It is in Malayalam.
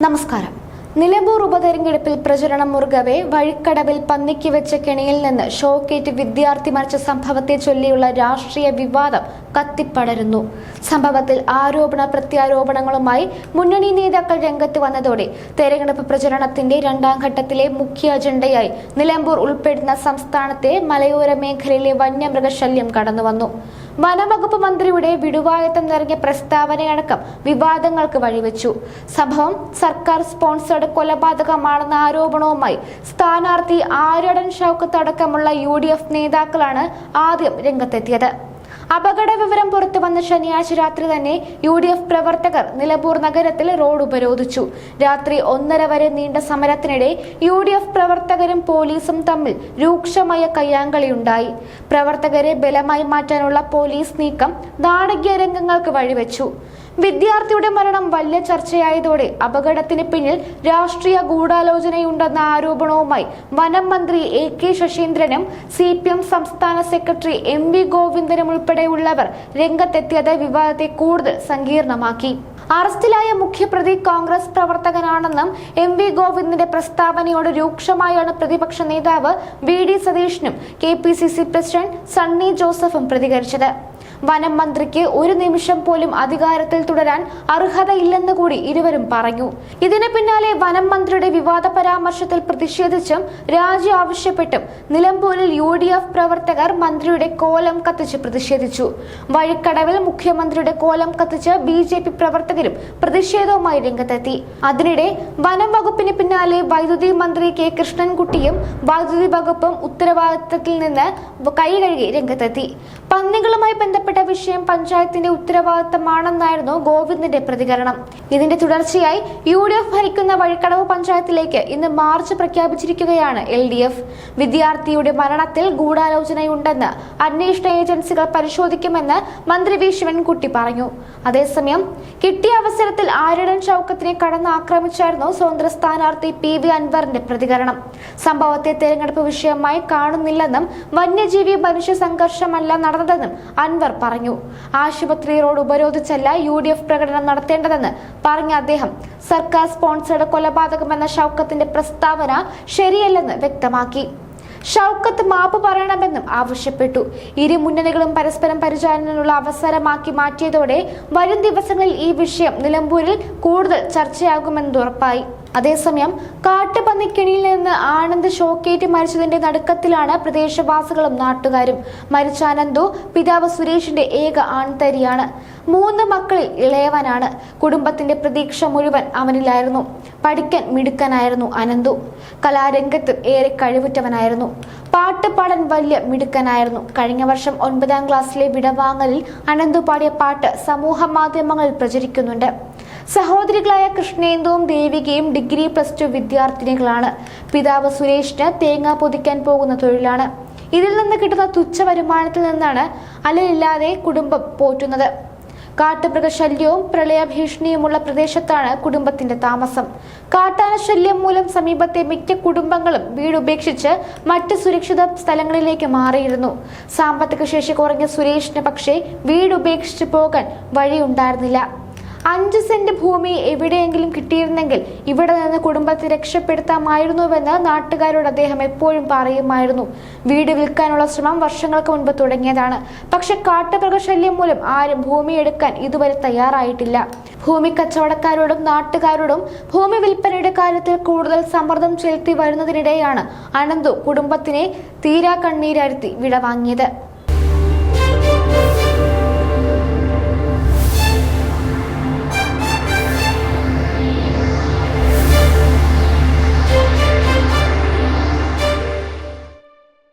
നമസ്കാരം. നിലമ്പൂർ ഉപതെരഞ്ഞെടുപ്പിൽ പ്രചരണം മുറുകവെ വഴിക്കടവിൽ പന്നിക്ക് വെച്ച കെണിയിൽ നിന്ന് ഷോക്കേറ്റ് വിദ്യാർത്ഥി മരിച്ച സംഭവത്തെ ചൊല്ലിയുള്ള രാഷ്ട്രീയ വിവാദം കത്തിപ്പടരുന്നു. സംഭവത്തിൽ ആരോപണ പ്രത്യാരോപണങ്ങളുമായി മുന്നണി നേതാക്കൾ രംഗത്ത് വന്നതോടെ തെരഞ്ഞെടുപ്പ് പ്രചരണത്തിന്റെ രണ്ടാം ഘട്ടത്തിലെ മുഖ്യ അജണ്ടയായി നിലമ്പൂർ ഉൾപ്പെടുന്ന സംസ്ഥാനത്തെ മലയോര മേഖലയിലെ വന്യമൃഗശല്യം കടന്നുവന്നു. വനവകുപ്പ് മന്ത്രിയുടെ വിടുവായത്തം നിറഞ്ഞ പ്രസ്താവനയടക്കം വിവാദങ്ങൾക്ക് വഴിവെച്ചു. സംഭവം സർക്കാർ സ്പോൺസേഡ് കൊലപാതകമാണെന്ന ആരോപണവുമായി സ്ഥാനാർത്ഥി ആര്യടൻ ഷൗക്കത്ത് അടക്കമുള്ള യു നേതാക്കളാണ് ആദ്യം രംഗത്തെത്തിയത്. അപകട വിവരം പുറത്തു വന്ന ശനിയാഴ്ച രാത്രി തന്നെ യു ഡി എഫ് പ്രവർത്തകർ നിലമ്പൂർ നഗരത്തിൽ റോഡ് ഉപരോധിച്ചു. രാത്രി ഒന്നര വരെ നീണ്ട സമരത്തിനിടെ യു ഡി എഫ് പ്രവർത്തകരും പോലീസും തമ്മിൽ രൂക്ഷമായ കയ്യാങ്കളിയുണ്ടായി. പ്രവർത്തകരെ ബലമായി മാറ്റാനുള്ള പോലീസ് നീക്കം നാടകീയ രംഗങ്ങൾക്ക് വഴിവെച്ചു. വിദ്യാർത്ഥിയുടെ മരണം വലിയ ചർച്ചയായതോടെ അപകടത്തിന് പിന്നിൽ രാഷ്ട്രീയ ഗൂഢാലോചനയുണ്ടെന്ന ആരോപണവുമായി വനം മന്ത്രി എ കെ ശശീന്ദ്രനും സി സംസ്ഥാന സെക്രട്ടറി എം വി ഗോവിന്ദനും ഉൾപ്പെടെയുള്ളവർ രംഗത്തെത്തിയത് വിവാദത്തെ കൂടുതൽ സങ്കീർണമാക്കി. അറസ്റ്റിലായ മുഖ്യപ്രതി കോൺഗ്രസ് പ്രവർത്തകനാണെന്നും എം വി ഗോവിന്ദിന്റെ പ്രസ്താവനയോട് രൂക്ഷമായാണ് പ്രതിപക്ഷ നേതാവ് V D സതീഷിനും K P C C president Sunny ജോസഫും പ്രതികരിച്ചത്. വനം മന്ത്രിക്ക് ഒരു നിമിഷം പോലും അധികാരത്തിൽ തുടരാൻ അർഹതയില്ലെന്ന് കൂടി ഇരുവരും പറഞ്ഞു. ഇതിന് പിന്നാലെ വനം മന്ത്രിയുടെ വിവാദ പരാമർശത്തിൽ പ്രതിഷേധിച്ചും രാജി ആവശ്യപ്പെട്ടും നിലമ്പൂരിൽ യു ഡി എഫ് പ്രവർത്തകർ മന്ത്രിയുടെ കോലം കത്തിച്ച് പ്രതിഷേധിച്ചു. വഴിക്കടവിൽ മുഖ്യമന്ത്രിയുടെ കോലം കത്തിച്ച് ബി ജെ പി പ്രവർത്തകരും പ്രതിഷേധവുമായി രംഗത്തെത്തി. അതിനിടെ വനം വകുപ്പിന് പിന്നാലെ വൈദ്യുതി മന്ത്രി കെ കൃഷ്ണൻകുട്ടിയും വൈദ്യുതി വകുപ്പും ഉത്തരവാദിത്തത്തിൽ നിന്ന് കൈകഴുകി രംഗത്തെത്തി. പന്നികളുമായി ബന്ധപ്പെട്ട വിഷയം പഞ്ചായത്തിന്റെ ഉത്തരവാദിത്തമാണെന്നായിരുന്നു ഗോവിന്ദിന്റെ പ്രതികരണം. ഇതിന്റെ തുടർച്ചയായി യു ഡി എഫ് ഭരിക്കുന്ന വഴിക്കടവ് പഞ്ചായത്തിലേക്ക് ഇന്ന് മാർച്ച് പ്രഖ്യാപിച്ചിരിക്കുകയാണ് എൽ ഡി എഫ്. വിദ്യാർത്ഥിയുടെ മരണത്തിൽ ഗൂഢാലോചനയുണ്ടെന്ന് അന്വേഷണ ഏജൻസികൾ പരിശോധിക്കുമെന്ന് മന്ത്രി വി. ശിവൻകുട്ടി പറഞ്ഞു. അതേസമയം കിട്ടിയ അവസരത്തിൽ ആര്യടൻ ചൌക്കത്തിനെ കടന്നാക്രമിച്ചായിരുന്നു സ്വതന്ത്ര സ്ഥാനാർത്ഥി പി വി അൻവറിന്റെ പ്രതികരണം. സംഭവത്തെ തെരഞ്ഞെടുപ്പ് വിഷയമായി കാണുന്നില്ലെന്നും വന്യജീവി മനുഷ്യ സംഘർഷമല്ല നടന്നതെന്നും അൻവർ പറഞ്ഞു. ആശുപത്രി റോഡ് ഉപരോധിച്ചല്ല യു ഡി എഫ് പ്രകടനം നടത്തേണ്ടതെന്ന് പറഞ്ഞ അദ്ദേഹം സർക്കാർ സ്പോൺസേഡ് കൊലപാതകമെന്ന ഷൗക്കത്തിന്റെ പ്രസ്താവന ശരിയല്ലെന്ന് വ്യക്തമാക്കി. ഷൗക്കത്ത് മാപ്പ് പറയണമെന്നും ആവശ്യപ്പെട്ടു. ഇരു മുന്നണികളും പരസ്പരം പരിചാരനുള്ള അവസരമാക്കി മാറ്റിയതോടെ വരും ദിവസങ്ങളിൽ ഈ വിഷയം നിലമ്പൂരിൽ കൂടുതൽ ചർച്ചയാകുമെന്ന് ഉറപ്പായി. അതേസമയം കാട്ടുപന്നിക്കിണിയിൽ നിന്ന് ആനന്ദ് ഷോക്കേറ്റ് മരിച്ചതിന്റെ നടുക്കത്തിലാണ് പ്രദേശവാസികളും നാട്ടുകാരും. മരിച്ച ആനന്ദു പിതാവ് സുരേഷിന്റെ ഏക ആൺതരിയാണ്. മൂന്ന് മക്കളിൽ ഇളയവനാണ്. കുടുംബത്തിന്റെ പ്രതീക്ഷ മുഴുവൻ അവനിലായിരുന്നു. പഠിക്കാൻ മിടുക്കനായിരുന്നു അനന്തു. കലാരംഗത്ത് ഏറെ കഴിവുറ്റവനായിരുന്നു. പാട്ട് പാടാൻ വലിയ മിടുക്കനായിരുന്നു. കഴിഞ്ഞ വർഷം ഒൻപതാം ക്ലാസ്സിലെ വിടവാങ്ങലിൽ അനന്തു പാടിയ പാട്ട് സമൂഹ മാധ്യമങ്ങളിൽ പ്രചരിക്കുന്നുണ്ട്. സഹോദരികളായ കൃഷ്ണേന്ദുവും ദേവികയും ഡിഗ്രി പ്ലസ് ടു വിദ്യാർത്ഥിനികളാണ്. പിതാവ് സുരേഷിന് തേങ്ങ പൊതിക്കാൻ പോകുന്ന തൊഴിലാണ്. ഇതിൽ നിന്ന് കിട്ടുന്ന തുച്ഛ വരുമാനത്തിൽ നിന്നാണ് അലലില്ലാതെ കുടുംബം പോറ്റുന്നത്. കാട്ടുമൃഗശല്യവും പ്രളയഭീഷണിയുമുള്ള പ്രദേശത്താണ് കുടുംബത്തിന്റെ താമസം. കാട്ടാന ശല്യം മൂലം സമീപത്തെ മിക്ക കുടുംബങ്ങളും വീട് ഉപേക്ഷിച്ച് മറ്റ് സുരക്ഷിത സ്ഥലങ്ങളിലേക്ക് മാറിയിരുന്നു. സാമ്പത്തിക ശേഷി കുറഞ്ഞ സുരേഷിന് പക്ഷേ വീട് ഉപേക്ഷിച്ച് പോകാൻ വഴിയുണ്ടായിരുന്നില്ല. അഞ്ച് സെന്റ് ഭൂമി എവിടെയെങ്കിലും കിട്ടിയിരുന്നെങ്കിൽ ഇവിടെ നിന്ന് കുടുംബത്തെ രക്ഷപ്പെടുത്താമായിരുന്നുവെന്ന് നാട്ടുകാരോട് അദ്ദേഹം എപ്പോഴും പറയുമായിരുന്നു. വീട് വിൽക്കാനുള്ള ശ്രമം വർഷങ്ങൾക്ക് മുൻപ് തുടങ്ങിയതാണ്. പക്ഷെ കാട്ടുമൃഗശല്യം മൂലം ആരും ഭൂമി എടുക്കാൻ ഇതുവരെ തയ്യാറായിട്ടില്ല. ഭൂമി കച്ചവടക്കാരോടും നാട്ടുകാരോടും ഭൂമി വിൽപ്പനയുടെ കാര്യത്തിൽ കൂടുതൽ സമ്മർദ്ദം ചെലുത്തി വരുന്നതിനിടെയാണ് അനന്തു കുടുംബത്തിനെ തീരാ കണ്ണീരരുത്തി വിടവാങ്ങിയത്.